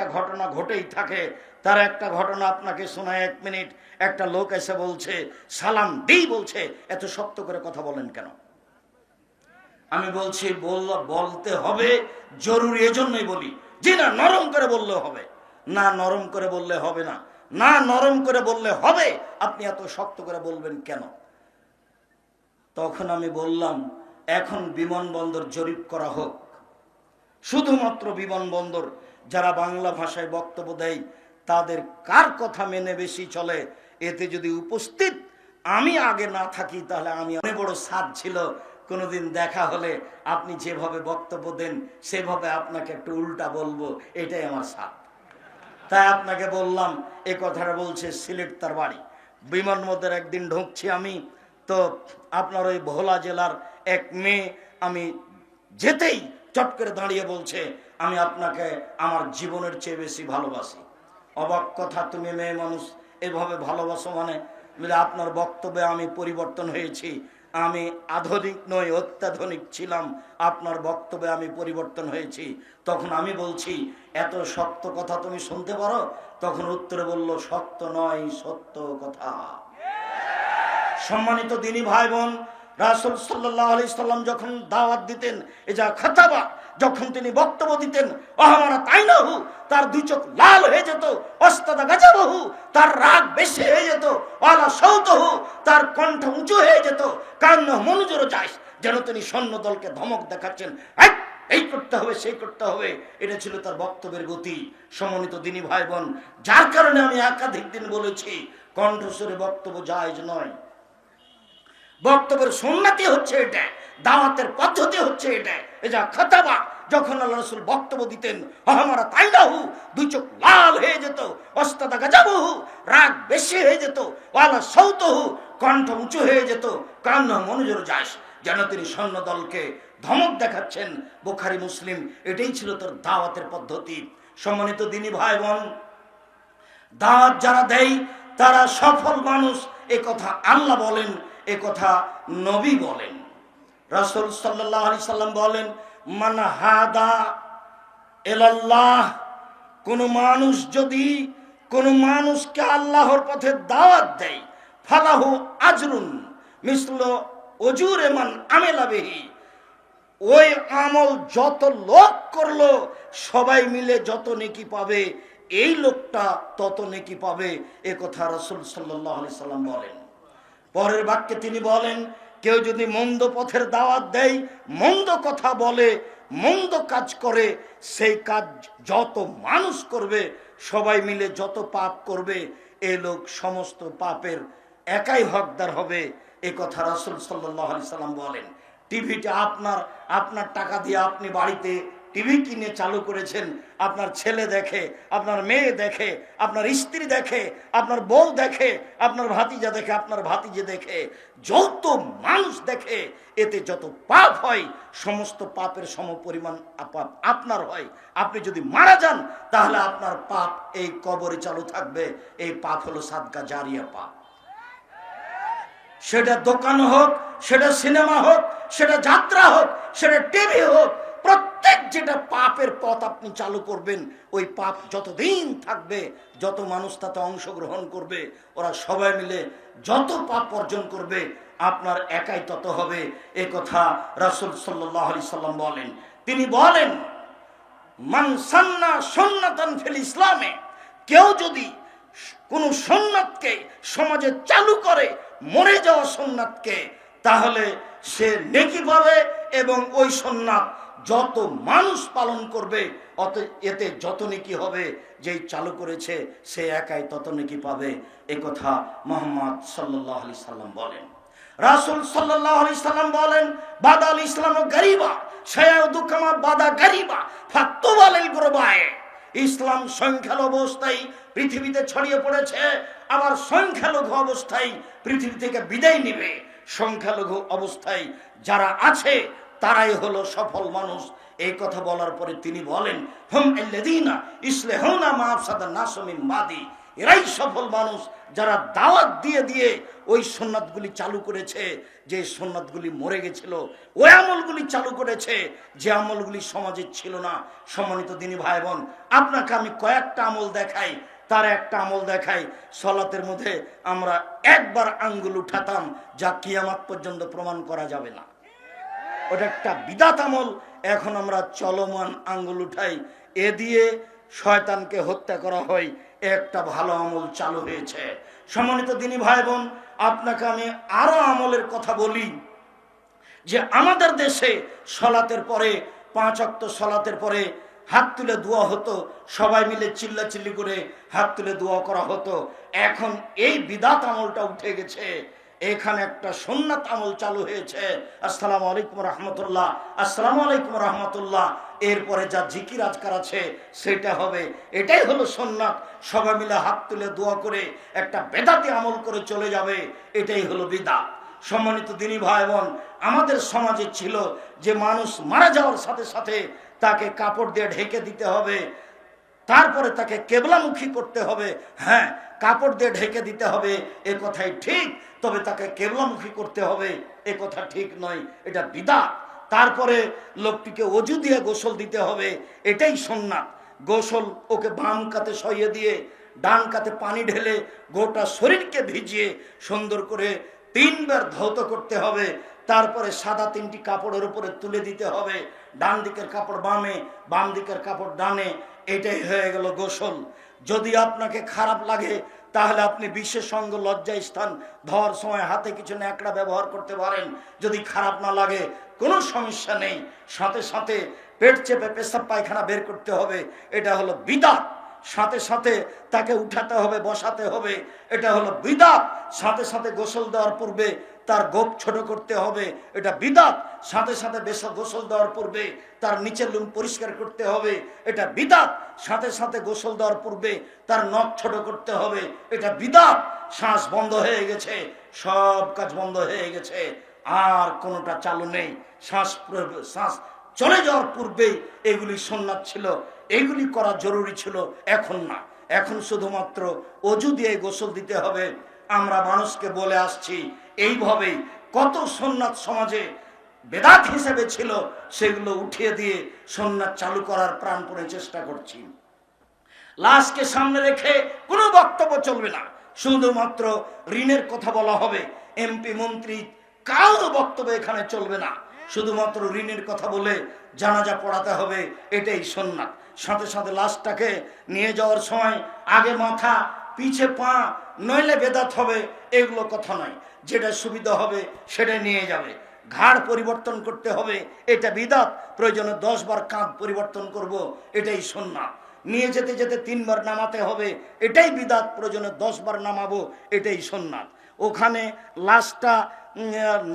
একটা ঘটনা ঘটেই থাকে। তার একটা ঘটনা আপনাকে শোনায় এক মিনিট। একটা লোক এসে বলছে, সালাম দিই, বলছে। এত শক্ত করে কথা বলেন কেন? আমি বলছি, বল, বলতে হবে, জরুরি এজন্যই বলি। জি না, নরম করে বললে হবে। না, নরম করে বললে হবে না। না, নরম করে বললে হবে। আপনি এত শক্ত করে বলবেন কেন? তখন আমি বললাম, এখন বিমানবন্দর জরিপ করা হোক। শুধুমাত্র বিমানবন্দর যারা বাংলা ভাষায় বক্তব্য দেয়, তাদের কার কথা মেনে বেশি চলে? এতে যদি উপস্থিত আমি আগে না থাকি, তাহলে আমি অনেক বড় সাদ ছিল। কোনোদিন দেখা হলে আপনি যেভাবে বক্তব্য দেন, সেভাবে আপনাকে একটু উল্টা বলব, এটাই আমার সাদ তাই আপনাকে বললাম, এ কথাটা বলছে সিলেট তার বাড়ি। বিমানবন্দর একদিন ঢুকছি আমি, তো আপনার ওই ভোলা জেলার এক মেয়ে, আমি যেতেই চট করে দাঁড়িয়ে বলছে, আমি আপনাকে আমার জীবনের চেয়ে বেশি ভালোবাসি। অবাক কথা, তুমি মেয়ে মানুষ, এভাবে ভালোবাসো মানে? বলে, আপনার বক্তব্যে আমি পরিবর্তন হয়েছি। আমি আধুনিক নই, অত্যাধুনিক ছিলাম। আপনার বক্তব্যে আমি পরিবর্তন হয়েছি। তখন আমি বলছি, এত শক্ত কথা তুমি শুনতে পারো? তখন উত্তরে বলল, শক্ত নয়, সত্য কথা। সম্মানিত দিনী ভাই বোন রাসুল সাল্লাহ আলি সাল্লাম যখন দাওয়াত দিতেন এ যা খাতাবা যখন তিনি বক্তব্য দিতেন অহমানা তাই না হু তার দুই চোখ লাল হয়ে যেত অস্তাদা গাজাবহু তার রাগ বেশি হয়ে যেত অলা সৌতহু তার কণ্ঠ উঁচু হয়ে যেত কান্ন মনোজোর চাইস যেন তিনি সৈন্য দলকে ধমক দেখাচ্ছেন "এই, এই করতে হবে সেই করতে হবে। এটা ছিল তার বক্তব্যের গতি। সমন্বিত দিনী ভাই বোন যার কারণে আমি একাধিক দিন বলেছি কণ্ঠস্বরে বক্তব্য জায়জ নয়। বক্তব্যের সুন্নাতি হচ্ছে এটা, দাওয়াতের পদ্ধতি হচ্ছে এটা। এ যা খতাবা, যখন আল্লাহ রসুল বক্তব্য দিতেন আমরা তাই না হু দুই চোখ লাল হয়ে যেত, অস্তাদা গাজাবহু, রাগ বেশি হয়ে যেত, ওয়ালা সৌতহু কণ্ঠ উঁচু হয়ে যেত কান্ন মনোজোর যাস, যেন তিনি সৈন্য দলকে ধমক দেখাচ্ছেন। বোখারি, মুসলিম, এটাই ছিল তোর দাওয়াতের পদ্ধতি। সম্মানিত দিনী ভাই বোন দাওয়াত যারা দেয়, তারা সফল মানুষ, এ কথা আল্লাহ বলেন। এ কথা নবী বলেন। রাসূল সাল্লাল্লাহু আলাইহি সাল্লাম বলেন, মান হাদা এলাল্লাহ কোন মানুষ যদি কোন মানুষকে আল্লাহর পথে দাওয়াত দেয়, ফালাহু আজরুন মিসল অজুর মান আমেলা বেহি। ওই আমল যত লোক করল, সবাই মিলে যত নেকি পাবে, এই লোকটা তত নেকি পাবে, এ কথা রসুল সাল্লাহ আলি সাল্লাম বলেন। পরের বাক্যে তিনি বলেন, কেউ যদি মন্দ পথের দাওয়াত দেয়, মন্দ কথা বলে, মন্দ কাজ করে, সেই কাজ যত মানুষ করবে, সবাই মিলে যত পাপ করবে, এ লোক সমস্ত পাপের একাই হকদার হবে। এ কথা রাসুল সাল্লাহ সাল্লাম বলেন। টিভিটা আপনার আপনার টাকা দিয়ে আপনি বাড়িতে টিভি কিনে চালু করেছেন। আপনার ছেলে দেখে, আপনার মেয়ে দেখে, আপনার স্ত্রী দেখে, আপনার বউ দেখে, আপনার ভাতিজা দেখে, আপনার ভাতিজে দেখে, যত মানুষ দেখে, এতে যত পাপ হয়, সমস্ত পাপের সম পরিমাণ আপনার হয়। আপনি যদি মারা যান, তাহলে আপনার পাপ এই কবরে চালু থাকবে। এই পাপ হলো সাদকা জারিয়া পাপ। সেটা দোকান হোক, সেটা সিনেমা হোক, সেটা যাত্রা হোক, সেটা টিভি হোক প্রত্যেক যেটা পাপের পথ আপনি চালু করবেন, ওই পাপ যতদিন থাকবে, যত মানুষ তাতে অংশগ্রহণ করবে, ওরা সবাই মিলে যত পাপ অর্জন করবে, আপনার একাই তত হবে। এ কথা রাসুল সাল্লাহ সাল্লাম বলেন। তিনি বলেন মানসান্না সন্ন্যাতান ফিল ইসলামে কেউ যদি কোন সোননাথকে সমাজে চালু করে, মরে যাওয়া সোননাথকে তাহলে সে নেকি পাবে এবং ওই সোননাথ যত মানুষ পালন করবে, অত এতে যত নেকি হবে, যেই চালু করেছে, সে একাই তত নেকি পাবে। এ কথা মোহাম্মদ সাল্লাহ আলি সাল্লাম বলেন। রাসুল সাল্লাহ আলি সাল্লাম বলেন, বাদাল ইসলাম গরিবা সয়াউ দুঃখমা বাদা গরিবা ফাত্তুবালিল গুরবায়। ইসলাম সংখ্যালঘু অবস্থায় পৃথিবীতে ছড়িয়ে পড়েছে, আবার সংখ্যালঘু অবস্থায় পৃথিবী থেকে বিদায় নিবে। সংখ্যালঘু অবস্থায় যারা আছে তারাই হলো সফল মানুষ। এই কথা বলার পরে তিনি বলেন, হুম এল্লাদিনা ইসলেহুনা মাফসাদা নাসমিন মাদি এরাই সফল মানুষ যারা দাওয়াত দিয়ে দিয়ে ওই সন্ন্যাতগুলি চালু করেছে, যে সন্ন্যাতগুলি মরে গেছিল, ওই আমলগুলি চালু করেছে, যে আমলগুলি সমাজে ছিল না। সম্মানিত দিনী ভাই বোন আপনাকে আমি কয়েকটা আমল দেখাই। তার একটা আমল দেখাই। সলাতের মধ্যে আমরা একবার আঙ্গুল উঠাতাম, যা কিয়ামাত পর্যন্ত প্রমাণ করা যাবে না। ওটা একটা বিদাত আমল। এখন আমরা চলমান আঙ্গুল উঠাই। এ দিয়ে শয়তানকে হত্যা করা হয়। একটা ভালো আমল চালু হয়েছে। সম্মানিত দিনী ভাই বোন আপনাকে আমি আরও আমলের কথা বলি যে আমাদের দেশে সলাতের পরে, পাঁচ অক্ত সলাতের পরে হাত তুলে দোয়া হতো। সবাই মিলে চিল্লাচিল্লি করে হাত তুলে দোয়া করা হতো। এখন এই বিদাত আমলটা উঠে গেছে। এখানে একটা সুন্নাত আমল চালু হয়েছে। আসসালামু আলাইকুম রহমতুল্লাহ, আসসালামু আলাইকুম রহমতুল্লাহ। এরপরে যা জিকির আজকার আছে, সেটা হবে। এটাই হলো সুন্নাত। সবাই মিলে হাত তুলে দোয়া করে একটা বেদাতি আমল করে চলে যাবে। এটাই হলো বিদাত। সম্মানিত দিনী ভাই বোন আমাদের সমাজে ছিল যে মানুষ মারা যাওয়ার সাথে সাথে তাকে কাপড় দিয়ে ঢেকে দিতে হবে। তারপরে তাকে কেবলামুখী করতে হবে। হ্যাঁ কাপড় দিয়ে ঢেকে দিতে হবে। এ কথাই ঠিক। তবে তাকে কেবলামুখী করতে হবে, এ কথা ঠিক নয়, এটা বিদা তারপরে লোকটিকে অজু দিয়ে গোসল দিতে হবে, এটাই সন্ন্যাত গোসল ওকে বাম কাতে সইয়ে দিয়ে ডান কাতে পানি ঢেলে গোটা শরীরকে ভিজিয়ে সুন্দর করে তিনবার ধৌত করতে হবে, তারপরে সাদা তিনটি কাপড়ের উপরে তুলে দিতে হবে, ডান দিকের কাপড় বামে, বাম দিকের কাপড় ডানে, এটাই হয়ে গেল গোসল। যদি আপনাকে খারাপ লাগে তাহলে আপনি বিশ্বের সঙ্গ লজ্জায় স্থান, ধর, সময়, হাতে কিছু ন্যাকড়া ব্যবহার করতে পারেন। যদি খারাপ না লাগে, কোনো সমস্যা নেই। সাথে সাথে পেট চেপে পেশাব পায়খানা বের করতে হবে। এটা হলো বিদাত। সাথে সাথে তাকে উঠাতে হবে, বসাতে হবে। এটা হলো বিদাত। সাথে সাথে গোসল দেওয়ার পূর্বে তার গোপ ছোট করতে হবে, এটা বিদাত। সাথে সাথে বেশ গোসল দেওয়ার পূর্বে তার নিচের লুম পরিষ্কার করতে হবে, এটা বিদাত। সাথে সাথে গোসল দেওয়ার পূর্বে তার নখ ছোট করতে হবে, এটা বিদাত। শ্বাস বন্ধ হয়ে গেছে, সব কাজ বন্ধ হয়ে গেছে, আর কোনোটা চালু নেই। শ্বাস শ্বাস চলে যাওয়ার পূর্বেই এগুলি সোননাথ ছিল, এগুলি করা জরুরি ছিল, এখন না। এখন শুধুমাত্র অজু দিয়ে গোসল দিতে হবে। আমরা মানুষকে বলে আসছি এইভাবেই কত সোননাথ সমাজে বেদাত হিসেবে ছিল, সেগুলো উঠিয়ে দিয়ে সোননাথ চালু করার প্রাণপণে চেষ্টা করছি। লাশকে সামনে রেখে কোনো বক্তব্য চলবে না। শুধুমাত্র ঋণের কথা বলা হবে। এমপি, মন্ত্রী, কারও বক্তব্য এখানে চলবে না। শুধুমাত্র ঋণের কথা বলে জানাজা পড়াতে হবে, এটাই সন্ন্যাত সাথে সাথে লাশটাকে নিয়ে যাওয়ার সময় আগে মাথা, পিছে পা, নইলে বেদাত হবে, এগুলো কথা নয়। যেটা সুবিধা হবে সেটা নিয়ে যাবে। ঘাড় পরিবর্তন করতে হবে, এটা বিদাত। প্রয়োজনে দশ বার কাঁধ পরিবর্তন করব, এটাই সন্ন্যাত নিয়ে যেতে যেতে তিনবার নামাতে হবে, এটাই বিদাত। প্রয়োজনে দশ বার নামাবো, এটাই সোননাথ ওখানে লাশটা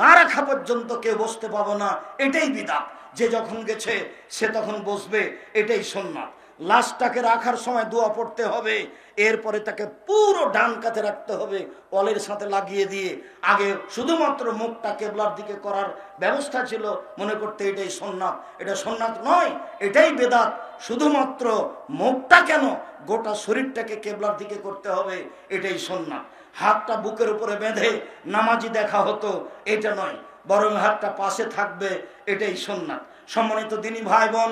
না রাখা পর্যন্ত কেউ বসতে পাবো না, এটাই বিদাত। যে যখন গেছে, সে তখন বসবে, এটাই সোননাথ লাশটাকে রাখার সময় দোয়া পড়তে হবে, এরপরে তাকে পুরো ডান কাতে রাখতে হবে অলের সাথে লাগিয়ে দিয়ে। আগে শুধুমাত্র মুখটা কেবলার দিকে করার ব্যবস্থা ছিল, মনে করতে এটাই সোননাথ। এটা সোননাথ নয়, এটাই বেদাত। শুধুমাত্র মুখটা কেন গোটা শরীরটাকে কেবলার দিকে করতে হবে, এটাই সোননাথ। হাতটা বুকের উপরে বেঁধে নামাজি দেখা হতো, এটা নয়। বরং হাতটা পাশে থাকবে, এটাই সোননাথ। সম্মানিত দিনী ভাই বোন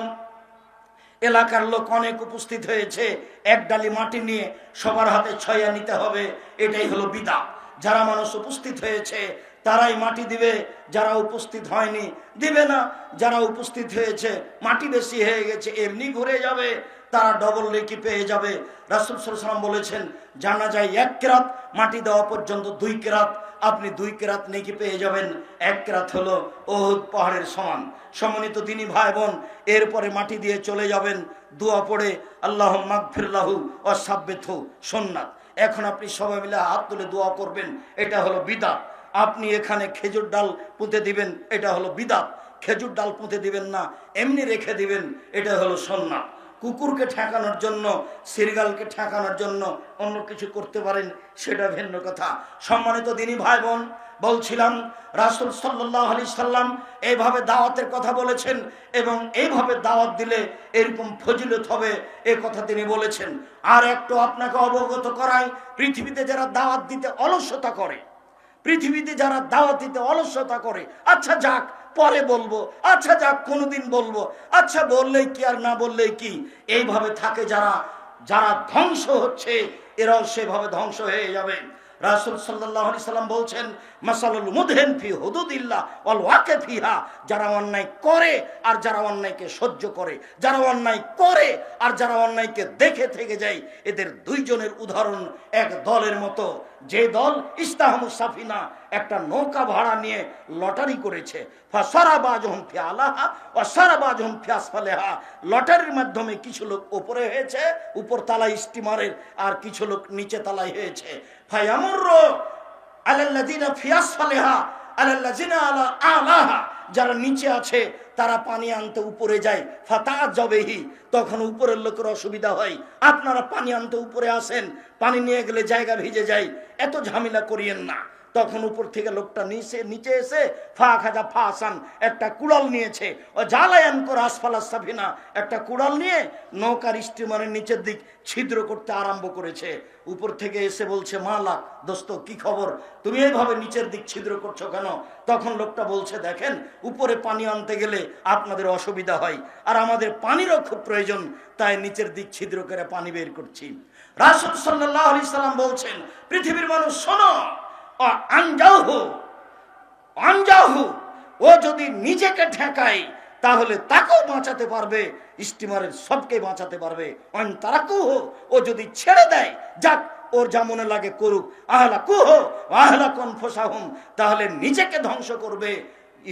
এলাকার লোক অনেক উপস্থিত হয়েছে। এক ডালি মাটি নিয়ে সবার হাতে ছয়া নিতে হবে, এটাই হলো বিদা। যারা মানুষ উপস্থিত হয়েছে, তারাই মাটি দিবে। যারা উপস্থিত হয়নি, দিবে না। যারা উপস্থিত হয়েছে, মাটি বেশি হয়ে গেছে, এমনি ঘুরে যাবে। তারা ডবল লেকি পেয়ে যাবে। রাসুল সাল্লাম বলেছেন, জানা যায় এক কেরাত মাটি দেওয়া পর্যন্ত দুই কেরাত আপনি দুই কেরাত নেকি পেয়ে যাবেন। এক কেরাত হলো ওহুদ পাহাড়ের সমান। সমন্বিত দিনী ভাই বোন এরপরে মাটি দিয়ে চলে যাবেন। দোয়া পড়ে আল্লাহ মাগফিরলাহু ও সাব্বেথু সোননাথ এখন আপনি সবাই মিলে হাত তুলে দোয়া করবেন, এটা হলো বিদাত। আপনি এখানে খেজুর ডাল পুঁতে দিবেন, এটা হলো বিদাত। খেজুর ডাল পুঁতে দিবেন না, এমনি রেখে দিবেন, এটা হলো সোননাথ কুকুরকে ঠেকানোর জন্য, সিরগালকে ঠেকানোর জন্য অন্য কিছু করতে পারেন, সেটা ভিন্ন কথা। সম্মানিত দিনী ভাই বোন বলছিলাম, রাসুল সাল্লাহ আলি সাল্লাম এইভাবে দাওয়াতের কথা বলেছেন এবং এইভাবে দাওয়াত দিলে এরকম ফজিলত হবে এ কথা তিনি বলেছেন। আর একটু আপনাকে অবগত করাই, পৃথিবীতে যারা দাওয়াত দিতে অলসতা করে, পৃথিবীতে যারা দাওয়াত দিতে অলসতা করে আচ্ছা যাক পরে বলব আচ্ছা যাক, কোনোদিন বলব। আচ্ছা বললেই কি আর না বললেই কি? এইভাবে থাকে যারা যারা ধ্বংস হচ্ছে, এরাও সেভাবে ধ্বংস হয়ে যাবে। রাসুল সাল্লাহ সাল্লাম বলছেন, মাসালুল মুদহেন ফি হুদুদিল্লাহ অল ওয়াকে ফিহা। যারা অন্যায় করে আর যারা অন্যায়কে সহ্য করে, যারা অন্যায় করে আর যারা অন্যায়কে দেখে থেকে যায়, এদের দুইজনের উদাহরণ এক দলের মতো। যে দল ইস্তাহমু সাফিনা একটা নৌকা ভাড়া নিয়ে লটারি করেছে। লটারির মাধ্যমে কিছু লোক উপরে হয়েছে উপর তালায় স্টিমারের আর কিছু লোক নিচে তালায় হয়েছে। ফায়ামুর আল্লাহ ফিয়াস আলা যারা নিচে আছে, তারা পানি আনতে উপরে যায়। ফাতা জবেহি তখন উপরের লোকের অসুবিধা হয়। আপনারা পানি আনতে উপরে আসেন, পানি নিয়ে গেলে জায়গা ভিজে যায়। এত ঝামেলা করিয়েন না। তখন উপর থেকে লোকটা নিচে নিচে এসে ফা খাজা ফা আসান একটা কুড়াল নিয়েছে। ও জালায়ান করে আসফালা সাফিনা, একটা কুড়াল নিয়ে নৌকার স্টিমারের নিচের দিক ছিদ্র করতে আরম্ভ করেছে। উপর থেকে এসে বলছে মালা দোস্ত, কি খবর? তুমি এইভাবে নিচের দিক ছিদ্র করছ কেন? তখন লোকটা বলছে, দেখেন, উপরে পানি আনতে গেলে আপনাদের অসুবিধা হয়, আর আমাদের পানিরও খুব প্রয়োজন, তাই নিচের দিক ছিদ্র করে পানি বের করছি। রাসুল সাল্লাহ আলি সাল্লাম বলছেন, পৃথিবীর মানুষ, শোনো আনজাহু আনজাহু ও যদি নিজেকে ঠেকায়, তাহলে তাকেও বাঁচাতে পারবে, স্টিমারের সবকে বাঁচাতে পারবে। অন তারা কুহ ও যদি ছেড়ে দেয়, যাক, ওর যা লাগে করুক। আহলা কুহ আহলা কোন ফোসাহুম, তাহলে নিজেকে ধ্বংস করবে।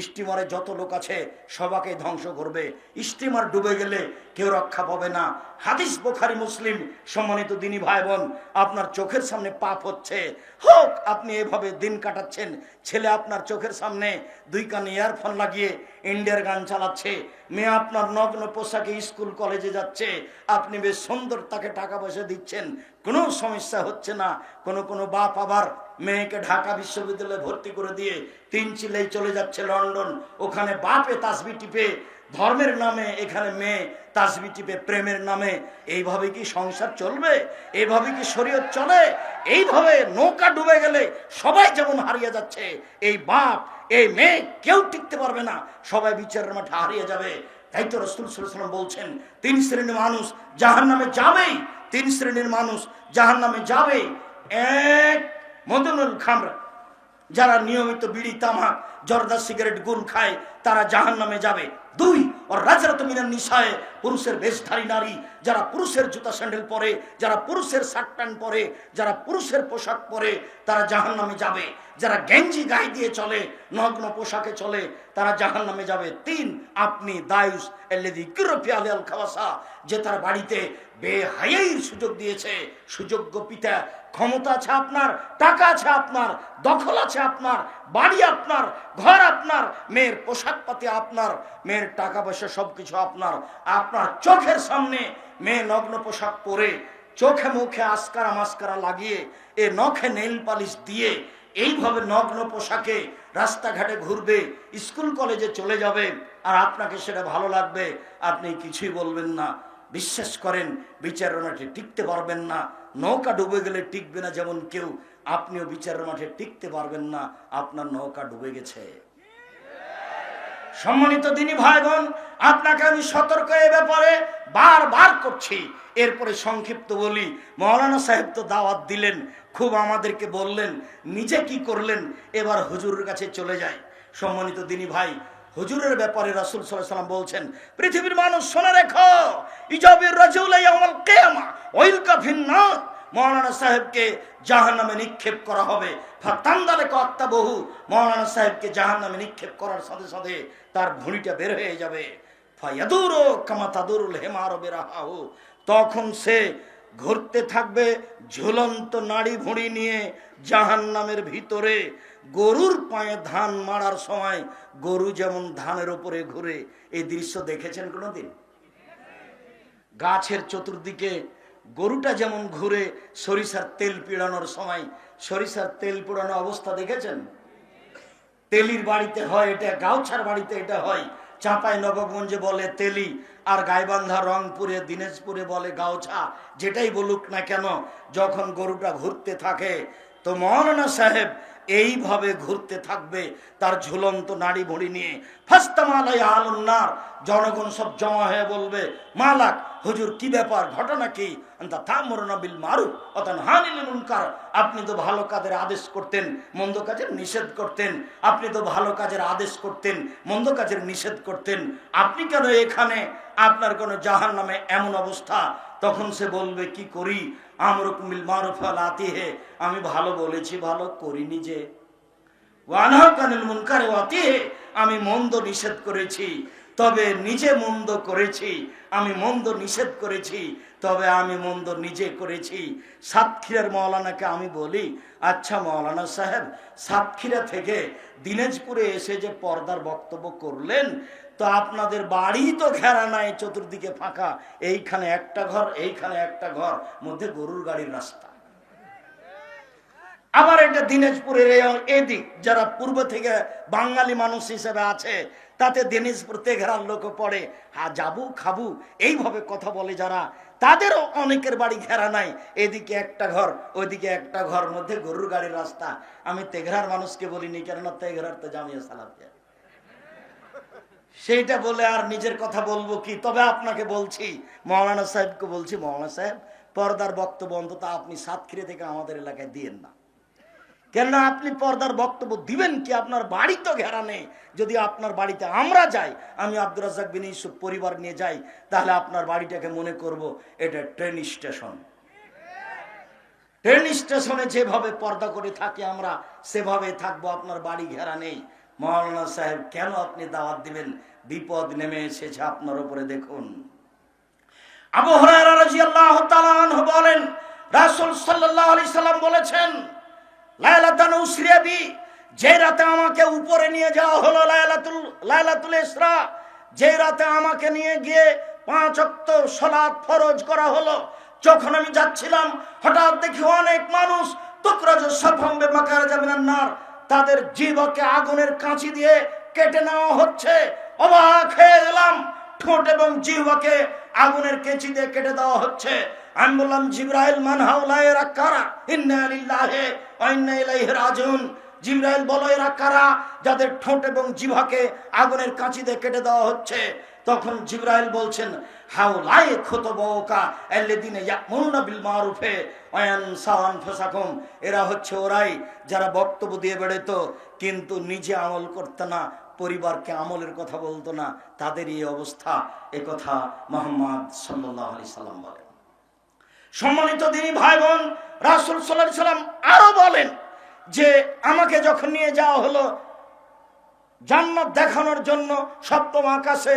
স্টিমারে যত লোক আছে সবাকে ধ্বংস করবে। স্টিমার ডুবে গেলে কেউ রক্ষা পাবে না। হাদিস বোখারি মুসলিম, সম্মানিত দিনী ভাই বোন আপনার চোখের সামনে পাপ হচ্ছে। হোক, আপনি এভাবে দিন কাটাচ্ছেন, ছেলে আপনার চোখের সামনে দুই কানে ইয়ারফোন লাগিয়ে ইন্ডিয়ার গান চালাচ্ছে, মেয়ে আপনার নগ্ন পোশাকে স্কুল, কলেজে যাচ্ছে, আপনি বেশ সুন্দর তাকে টাকা পয়সা দিচ্ছেন, কোনো সমস্যা হচ্ছে না। কোনো কোনো বাপ আবার মেয়েকে ঢাকা বিশ্ববিদ্যালয়ে ভর্তি করে দিয়ে তিন চিলেই চলে যাচ্ছে লন্ডন। ওখানে বাপে তাসবি টিপে, ধর্মের নামে এখানে মেয়ে তাসবি টিপে, প্রেমের নামে। এইভাবে কি সংসার চলবে? এইভাবে কি শরীয়ত চলে? এইভাবে নৌকা ডুবে গেলে সবাই যেমন হারিয়ে যাচ্ছে, এই বাপ, এই মেয়ে কেউ টিকতে পারবে না। সবাই বিচারের মাঠে হারিয়ে যাবে। তাই তো রসুল সাল্লাম বলছেন, তিন শ্রেণির মানুষ জাহান নামে যাবেই, তিন শ্রেণির মানুষ জাহান নামে যাবে। এক মদনুল খামরা, যারা নিয়মিত বিড়ি, তামাক, জর্দা, সিগারেট, গুল খায়, তারা জাহান নামে যাবে। দুই ও রাজরাত মিনার নিশায় পুরুষের বেশধারী নারী, যারা পুরুষের জুতা স্যান্ডেল পরে, যারা পুরুষের শার্ট প্যান্ট পরে, যারা পুরুষের পোশাক পরে, তারা জাহান নামে যাবে। যারা গেঞ্জি গায়ে দিয়ে চলে, নগ্ন পোশাকে চলে, তারা জাহান নামে যাবে। তিন, আপনি দায়ুস এলেদি কিরফি আলী আল খাওয়াসা যে তার বাড়িতে বেহাইয়ের সুযোগ দিয়েছে। সুযোগ্য পিতা ক্ষমতা আছে আপনার, টাকা আছে আপনার, দখল আছে আপনার, বাড়ি আপনার, ঘর আপনার, মেয়ের পোশাক পাতি আপনার, মেয়ের টাকা পয়সা সবকিছু আপনার। আপনার চোখের সামনে মেয়ে নগ্ন পোশাক পরে চোখে মুখে আসকারা মাস্কারা লাগিয়ে এ নখে নেল পালিশ দিয়ে এইভাবে নগ্ন পোশাকে রাস্তাঘাটে ঘুরবে, স্কুল কলেজে চলে যাবে, আর আপনাকে সেটা ভালো লাগবে, আপনি কিছুই বলবেন না। বিশ্বাস করেন, বিচারের মাঠে টিকতে পারবেন না, নৌকা ডুবে গেলে টিকবে না যেমন কেউ, আপনিও বিচারের মাঠে টিকতে পারবেন না, আপনার নৌকা ডুবে গেছে। সম্মানিত দিনী ভাই বোন আপনাকে আমি সতর্ক এ ব্যাপারে বারবার করছি। এরপরে সংক্ষিপ্ত বলি, মৌলানা সাহেব তো দাওয়াত দিলেন, খুব আমাদেরকে বললেন, নিজে কি করলেন? এবার হুজুরের কাছে চলে যায় সম্মানিত দিনী ভাই হুজুরের ব্যাপারে রাসুল সাল্লাম বলছেন, পৃথিবীর মানুষ শোনে রেখো, ইজবের আমল মৌলানা সাহেবকে জাহান নামে নিক্ষেপ করা হবে। কত্তা বহু মৌলানা সাহেবকে জাহান নামে নিক্ষেপ করার সাথে সাথে তার ভুঁড়িটা বের হয়ে যাবে। তখন সে ঘুরতে থাকবে ঝুলন্ত নাড়ি ভুঁড়ি নিয়ে জাহান নামের ভিতরে। গরুর পায়ে ধান মারার সময় গরু যেমন ধানের ওপরে ঘুরে, এই দৃশ্য দেখেছেন কোনোদিন? গাছের চতুর্দিকে গরুটা যেমন ঘুরে, সরিষার তেল পিড়ানোর সময় সরিষার তেল পোড়ানো অবস্থা দেখেছেন? তেলির বাড়িতে হয় এটা, গাউছার বাড়িতে এটা হয়। চাঁপাই নবগঞ্জে বলে তেলি, আর গাইবান্ধা রংপুরে, দিনাজপুরে বলে গাউছা। যেটাই বলুক না কেন, যখন গরুটা ঘুরতে থাকে, তো মৌলানা সাহেব এইভাবে ঘুরতে থাকবে তার ঝুলন্ত নাড়ি ভড়ি নিয়ে। ফাস্তামালাই আলুন্নার জনগণ সব জমা হয়ে বলবে, মালাক, হুজুর, কি ব্যাপার? ঘটনা কি? বিল আপনি তো ভালো কাজের আদেশ করতেন, মন্দ কাজের নিষেধ করতেন, আপনি তো ভালো কাজের আদেশ করতেন, মন্দ কাজের নিষেধ করতেন, আপনি কেন এখানে? আপনার কোনো জাহান নামে এমন অবস্থা তখন সে বলবে, কি করি? আতিহে। আমি ভালো বলেছি, ভালো মুনকারে আতিহে। আমি মন্দ নিষেধ করেছি, তবে নিজে মন্দ করেছি। আমি মন্দ নিষেধ করেছি, তবে আমি মন্দ নিজে করেছি। সাতক্ষীরার মৌলানাকে আমি বলি আচ্ছা মৌলানা সাহেব, সাতক্ষীরা থেকে দিনাজপুরে এসে যে পর্দার বক্তব্য করলেন তো আপনাদের বাড়ি তো ঘেরা নাই, চতুর্দিকে ফাঁকা। এইখানে একটা ঘর, এইখানে একটা ঘর, মধ্যে গরুর গাড়ির রাস্তা। আবার এটা দিনাজপুরের এদিক, যারা পূর্ব থেকে বাঙালি মানুষ হিসেবে আছে, তাতে দিনাজপুর তেঘরার লোক পড়ে, হা, যাবু, খাবু। এইভাবে কথা বলে যারা, তাদেরও অনেকের বাড়ি ঘেরা নাই। এদিকে একটা ঘর, ওইদিকে একটা ঘর, মধ্যে গরুর গাড়ির রাস্তা। আমি তেঘরার মানুষকে বলিনি, কেননা তেঘরার তো জামিয়া সালাফিয়া সেইটা বলে আর নিজের কথা বলব কি? তবে আপনাকে বলছি, মৌলানা সাহেবকে বলছি, মৌলানা সাহেব, পর্দার বক্তব্য অন্তত আপনি সাতক্ষীরা থেকে আমাদের এলাকায় দিয়েন না। কেননা আপনি পর্দার বক্তব্য দিবেন কি? আপনার বাড়ি তো ঘেরা নেই। যদি আপনার বাড়িতে আমরা যাই, আমি আব্দুর রাজাক বিন ইউসুফ পরিবার নিয়ে যাই, তাহলে আপনার বাড়িটাকে মনে করব এটা ট্রেন স্টেশন। ট্রেন স্টেশনে যেভাবে পর্দা করে থাকি আমরা, সেভাবে থাকব, আপনার বাড়ি ঘেরা নেই। মৌলানা সাহেব, কেন আপনি দাওয়াত দিবেন? বিপদ নেমে এসেছে আপনার উপরে, দেখুন। আবু হুরায়রা রাদিয়াল্লাহু তাআলা বলেন, রাসূল সাল্লাল্লাহু আলাইহি সাল্লাম বলেছেন লায়লাতান উসরিয়াবি যে রাতে আমাকে উপরে নিয়ে যাওয়া হলো লায়লাতুল লায়লাতুল ইসরা যে রাতে আমাকে নিয়ে গিয়ে পাঁচ অক্ত সলাৎ ফরজ করা হলো, যখন আমি যাচ্ছিলাম, হঠাৎ দেখি অনেক মানুষ, তুকরাজ সাফাম্বে মাকার জামিনান নার তাদের জীবকে আগুনের কাঁচি দিয়ে কেটে নেওয়া হচ্ছে। অবাক হয়ে গেলাম। ঠোঁট এবং জিহ্বাকে আগুনের কেঁচি দিয়ে কেটে দেওয়া হচ্ছে। আমি বললাম, জিব্রাইল মানহাউলা এরা কারা? ইন্না লিল্লাহি ওয়া ইন্না ইলাইহি রাজিউন। জিব্রাইল বলো এরা কারা যাদের ঠোঁট এবং জিভাকে আগুনের কাঁচি দিয়ে কেটে দেওয়া হচ্ছে? তখন জিব্রাইল বলছেন হাউলাই খুতবকা আল্লাযিনা ইয়ামুরুনা বিল মারুফে ওয়া ইয়ানসাউনা আনফুসাকুম এরা হচ্ছে ওরাই যারা বক্তব্য দিয়ে বেড়াতো কিন্তু নিজে আমল করতে না, পরিবারকে আমলের কথা বলতো না, তাদের এই অবস্থা। এ কথা মোহাম্মদ সাল্লাহ আলি সাল্লাম বলেন। সম্মানিত দিনী ভাই বোন রাসুল সাল্লাহ সাল্লাম আরও বলেন যে, আমাকে যখন নিয়ে যাওয়া হলো জান্নাত দেখানোর জন্য সপ্তম আকাশে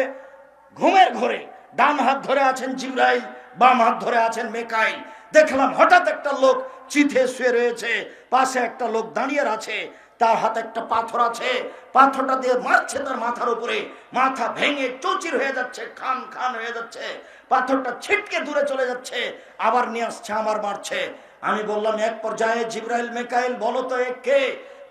ঘুমের ঘরে ডান হাত ধরে আছেন জিব্রাইল, বাম হাত ধরে আছেন মেকাইল। দেখলাম হঠাৎ একটা লোক চিথে শুয়ে রয়েছে, পাশে একটা লোক দাঁড়িয়ে আছে, তার হাতে একটা পাথর আছে, পাথরটা দিয়ে মারছে তার মাথার উপরে। মাথা ভেঙে চৌচির হয়ে যাচ্ছে, খান খান হয়ে যাচ্ছে, পাথরটা ছিটকে দূরে চলে যাচ্ছে, আবার নিয়ে আসছে আমার মারছে। আমি বললাম, এক পর্যায়ে জিব্রাইল, মেকাইল, বলো তো এ কে?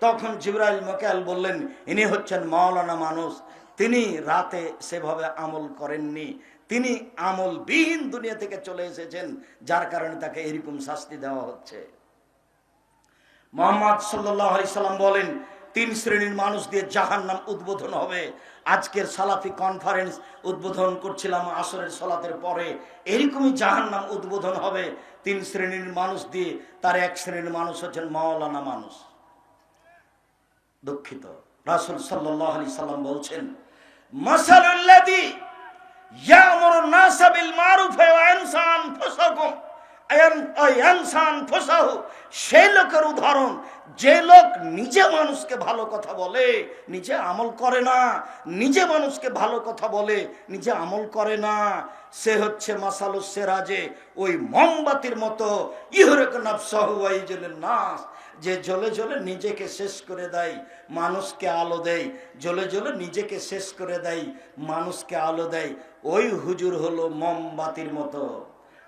তখন জিব্রাইল, মেকাইল বললেন, ইনি হচ্ছেন মাওলানা মানুষ, তিনি রাতে সেভাবে আমল করেননি। তিনি আমল বিহীন দুনিয়া থেকে চলে এসেছেন, যার কারণে তাকে এরকম শাস্তি দেওয়া হচ্ছে। মোহাম্মদ সাল্লাম বলেন, তিন শ্রেণির মানুষ দিয়ে জাহান নাম উদ্বোধন হবে। আজকের সালাফি কনফারেন্স উদ্বোধন করছিলাম আসরের সলাতের পরে। এরকমই জাহান নাম উদ্বোধন হবে। তিন শ্রেণির মানুষ দিয়ে তার এক শ্রেণির মানুষ হচ্ছেন মাওলানা মানুষ। দুঃখিত। রাসুল সাল্লাহ আলি সাল্লাম বলছেন মাসালুল্লাদি ইয়ামুরু নাসা বিল মারুফে ওয়া ইয়ানসা আনফুসাকুম সেই লোকের উদাহরণ, যে লোক নিজে মানুষকে ভালো কথা বলে, নিজে আমল করে না, নিজে মানুষকে ভালো কথা বলে, নিজে আমল করে না, সে হচ্ছে মাসালু সেরাজে, ওই মোমবাতির মতো, ইহরেক নাস। যে জলে জ্বলে নিজেকে শেষ করে দেয়, মানুষকে আলো দেয়। জ্বলে জ্বলে নিজেকে শেষ করে দেয়, মানুষকে আলো দেয়। ওই হুজুর হলো মোমবাতির মতো।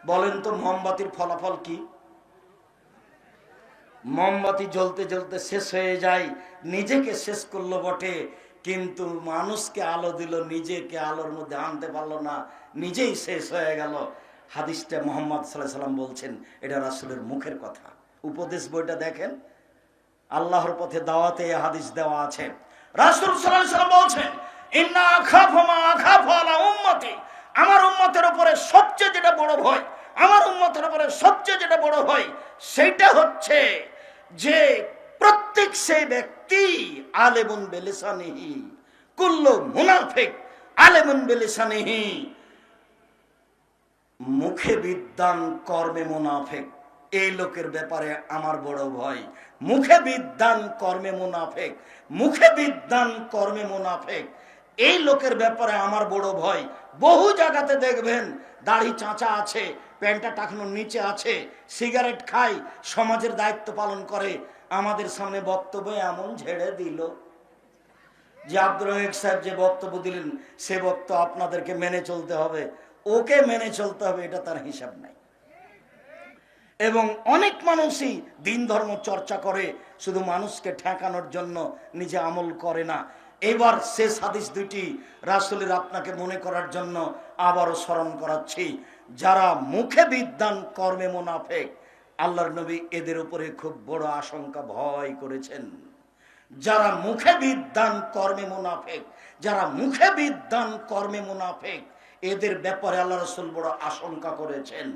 বলেন তো, মোমবাতির ফলাফল কি? মোমবাতি জ্বলতে জ্বলতে শেষ হয়ে যায়, নিজেকে শেষ করল বটে। কিন্তু মানুষকে আলো দিল, নিজেকে আলোর মধ্যে আনতে পারল না, নিজেই শেষ হয়ে গেল। হাদিসটা মোহাম্মদ সাল্লাহ সাল্লাম বলছেন, এটা রাসুলের মুখের কথা। উপদেশ বইটা দেখেন। আল্লাহর পথে দাওয়াতে হাদিস দেওয়া আছে। রাসূল সাল্লাম বলছেন, ইন্না উম্মতি। আমার উম্মতের উপরে সবচেয়ে যেটা বড় ভয়, আমার উম্মতের উপরে সবচেয়ে যেটা বড় ভয় সেটা হচ্ছে যে প্রত্যেক সেই ব্যক্তি আলেমুন বেলিসানিহি, কুল্লু মুনাফিক, আলেমুন বেলিসানিহি, মুখে বিদ্যান কর্মে মুনাফেক। এই লোকের ব্যাপারে আমার বড় ভয়। মুখে বিদ্যান কর্মে মুনাফেক, মুখে বিদ্যান কর্মে মুনাফেক। এই লোকের ব্যাপারে আমার বড় ভয়। বহু জায়গাতে দেখবেন, দাড়ি চাঁচা আছে, প্যান্টটা টাকানোর নিচে আছে, সিগারেট খাই সমাজের দায়িত্ব পালন করে। আমাদের সামনে বক্তব্য এমন ঝেড়ে দিল যে আব্দুল রহিক সাহেব যে বক্তব্য দিলেন, সে বক্তব্য আপনাদেরকে মেনে চলতে হবে। ওকে মেনে চলতে হবে, এটা তার হিসাব নাই। এবং অনেক মানুষই দিন ধর্ম চর্চা করে, শুধু মানুষকে ঠেকানোর জন্য নিজে আমল করে না। এবার শেষ হাদিস দুটি রাসুলের আপনাকে মনে করার জন্য আবারও স্মরণ করাচ্ছি। যারা মুখে বিদ্যান কর্মে মোনাফেক, আল্লাহর নবী এদের উপরে খুব বড় আশঙ্কা, ভয় করেছেন। যারা মুখে বিদ্যান কর্মে মুনাফেক, যারা মুখে বিদ্যান কর্মে মুনাফেক, এদের ব্যাপারে আল্লাহ রসুল বড় আশঙ্কা করেছেন।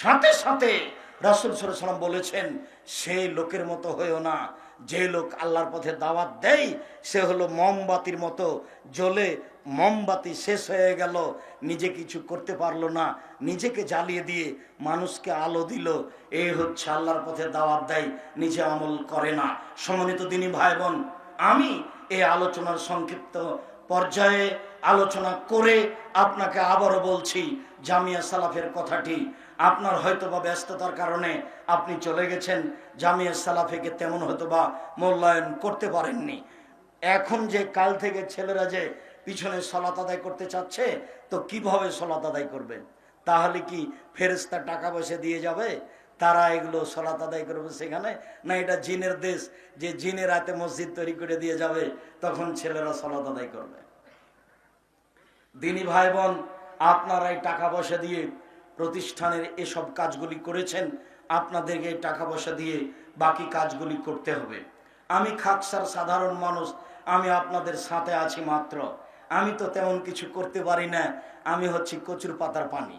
সাথে সাথে রাসুল সাল্লাম বলেছেন সেই লোকের মতো হয়েও না। যে লোক আল্লাহর পথে দাওয়াত দেয়, সে হলো মোমবাতির মতো জ্বলে মোমবাতি শেষ হয়ে গেল। নিজে কিছু করতে পারল না। নিজেকে জ্বালিয়ে দিয়ে মানুষকে আলো দিল। এই হচ্ছে আল্লাহর পথে দাওয়াত দেয়, নিজে আমল করে না। সমন্বিত দিনী ভাই বোন আমি এই আলোচনার সংক্ষিপ্ত পর্যায়ে আলোচনা করে আপনাকে আবারও বলছি, জামিয়া সালাফের কথাটি আপনার হয়তো বা ব্যস্ততার কারণে আপনি চলে গেছেন। জামিয়া সালাফেকে তেমন হয়তো বা মূল্যায়ন করতে পারেননি। এখন যে কাল থেকে ছেলেরা যে পিছনে সলাত আদায় করতে চাচ্ছে, তো কীভাবে সলাত আদায় করবে? তাহলে কি ফেরেস্তা টাকা পয়সা দিয়ে যাবে? তারা এগুলো সলাত আদায় করবে সেখানে? না এটা জিনের দেশ? যে জিনের রাতে মসজিদ তৈরি করে দিয়ে যাবে, তখন ছেলেরা সলাত আদায় করবে। দিনী ভাই বোন আপনারাই টাকা পয়সা দিয়ে প্রতিষ্ঠানের এসব কাজগুলি করেছেন, আপনাদেরকে টাকা পয়সা দিয়ে বাকি কাজগুলি করতে হবে। আমি খাকসার সাধারণ মানুষ, আমি আপনাদের সাথে আছি মাত্র। আমি তো তেমন কিছু করতে পারি না, আমি হচ্ছি কচুর পাতার পানি।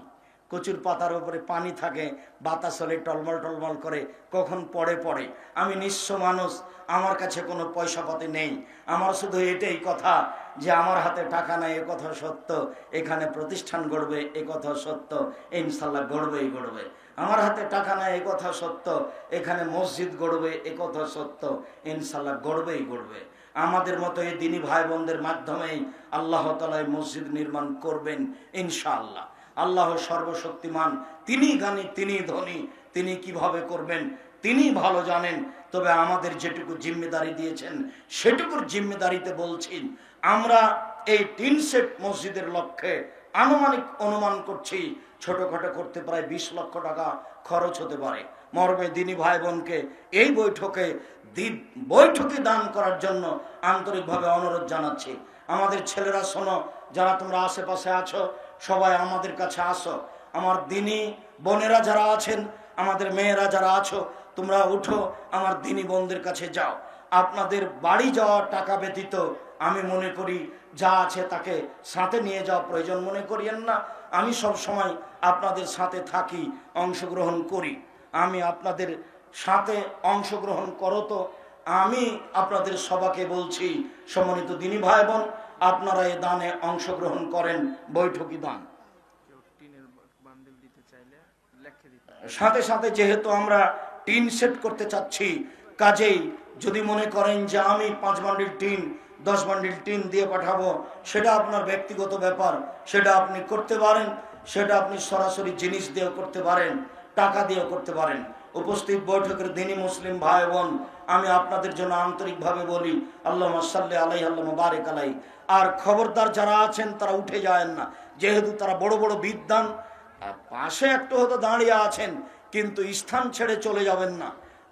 কচুর পাতার উপরে পানি থাকে, বাতাস হলে টলমল টলমল করে, কখন পড়ে পড়ে। আমি নিঃস্ব মানুষ, আমার কাছে কোনো পয়সা পাতি নেই। আমার শুধু এটাই কথা যে আমার হাতে টাকা নাই, এ কথা সত্য। এখানে প্রতিষ্ঠান গড়বে, এ কথা সত্য। ইনশাল্লাহ গড়বেই গড়বে। আমার হাতে টাকা নাই, এ কথা সত্য। এখানে মসজিদ গড়বে, এ কথা সত্য। ইনশাল্লাহ গড়বেই গড়বে। আমাদের মতো এই দিনী ভাই বোনদের মাধ্যমেই আল্লাহ তালায় মসজিদ নির্মাণ করবেন, ইনশাআল্লাহ। আল্লাহ সর্বশক্তিমান, তিনি গানি তিনি ধনী, তিনি কীভাবে করবেন, তিনি ভালো জানেন। তবে আমাদের যেটুকু জিম্মেদারি দিয়েছেন, সেটুকুর জিম্মেদারিতে বলছি আমরা এই তিন সেট মসজিদের লক্ষ্যে আনুমানিক অনুমান করছি ছোটখাটো করতে প্রায় বিশ লক্ষ টাকা খরচ হতে পারে। মর্মে দিনী ভাই বোনকে এই বৈঠকে বৈঠকে দান করার জন্য আন্তরিকভাবে অনুরোধ জানাচ্ছি। আমাদের ছেলেরা শোনো, যারা তোমরা আশেপাশে আছো, সবাই আমাদের কাছে আসো। আমার দিনী বোনেরা যারা আছেন, আমাদের মেয়েরা যারা আছো, তোমরা উঠো, আমার দিনী বোনদের কাছে যাও। আপনাদের বাড়ি যাওয়ার টাকা ব্যতীত আমি মনে করি যা আছে তাকে সাথে নিয়ে যাওয়া প্রয়োজন মনে করিয়েন না। আমি সব সময় আপনাদের সাথে থাকি, অংশগ্রহণ করি। আমি আপনাদের সাথে অংশগ্রহণ করো তো। আমি আপনাদের সবাকে বলছি, সম্মানিত দিনী ভাই বোন আপনারা এই দানে অংশগ্রহণ করেন, বৈঠকি দান। সাথে সাথে যেহেতু আমরা টিন সেট করতে চাচ্ছি, কাজেই যদি মনে করেন যে আমি পাঁচ বান্ডিল টিন দশ বান্ডিল টিন দিয়ে পাঠাবো, সেটা আপনার ব্যক্তিগত ব্যাপার, সেটা আপনি করতে পারেন, সেটা আপনি সরাসরি জিনিস দিয়েও করতে পারেন, টাকা দিয়েও করতে পারেন। উপস্থিত বৈঠকের দিনী মুসলিম ভাই বোন, আমি আপনাদের জন্য আন্তরিকভাবে বলি আল্লাহ সাল্লি আলাই আল্লাহ বারেক আলাই। আর খবরদার যারা আছেন, তারা উঠে যায় না। যেহেতু তারা বড় বড় বিদ্যান পাশে একটু হয়তো দাঁড়িয়ে আছেন, কিন্তু স্থান ছেড়ে চলে যাবেন না।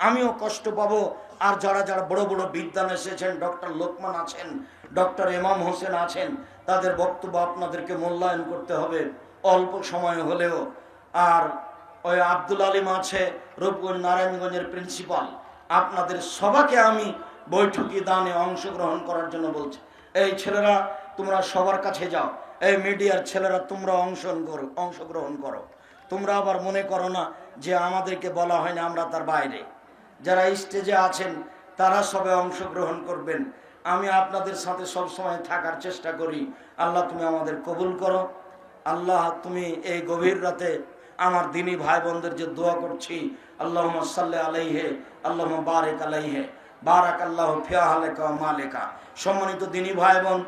আমিও কষ্ট পাবো আর যারা যারা বড় বড় বিদ্যান এসেছেন, ডক্টর লোকমান আছেন, ডক্টর এমাম হোসেন আছেন, তাদের বক্তব্য আপনাদেরকে মূল্যায়ন করতে হবে। অল্প সময় হলেও। আর ওই আব্দুল আলিম আছে, রূপগঞ্জ নারায়ণগঞ্জের প্রিন্সিপাল। আপনাদের সবাকে আমি বৈঠকি দানে অংশগ্রহণ করার জন্য বলছি। এই ছেলেরা, তোমরা সবার কাছে যাও। এই মিডিয়ার ছেলেরা, তোমরা অংশ করো, অংশগ্রহণ করো। তোমরা আবার মনে করো না যে আমাদেরকে বলা হয় না আমরা তার বাইরে। যারা স্টেজে আছেন, তারা সবে অংশগ্রহণ করবেন। আমি আপনাদের সাথে সব সময় থাকার চেষ্টা করি। আল্লাহ তুমি আমাদের কবুল করো। আল্লাহ তুমি এই গভীর রাতে আমার দিনী ভাই বোনদের যে দোয়া করছি আল্লাহ সাল্লাহ আলাইহে আল্লাহ বারেক আলাইহে বারাক আল্লাহ ফিয়া হালেকা মালেকা। সম্মানিত দিনী ভাই বোন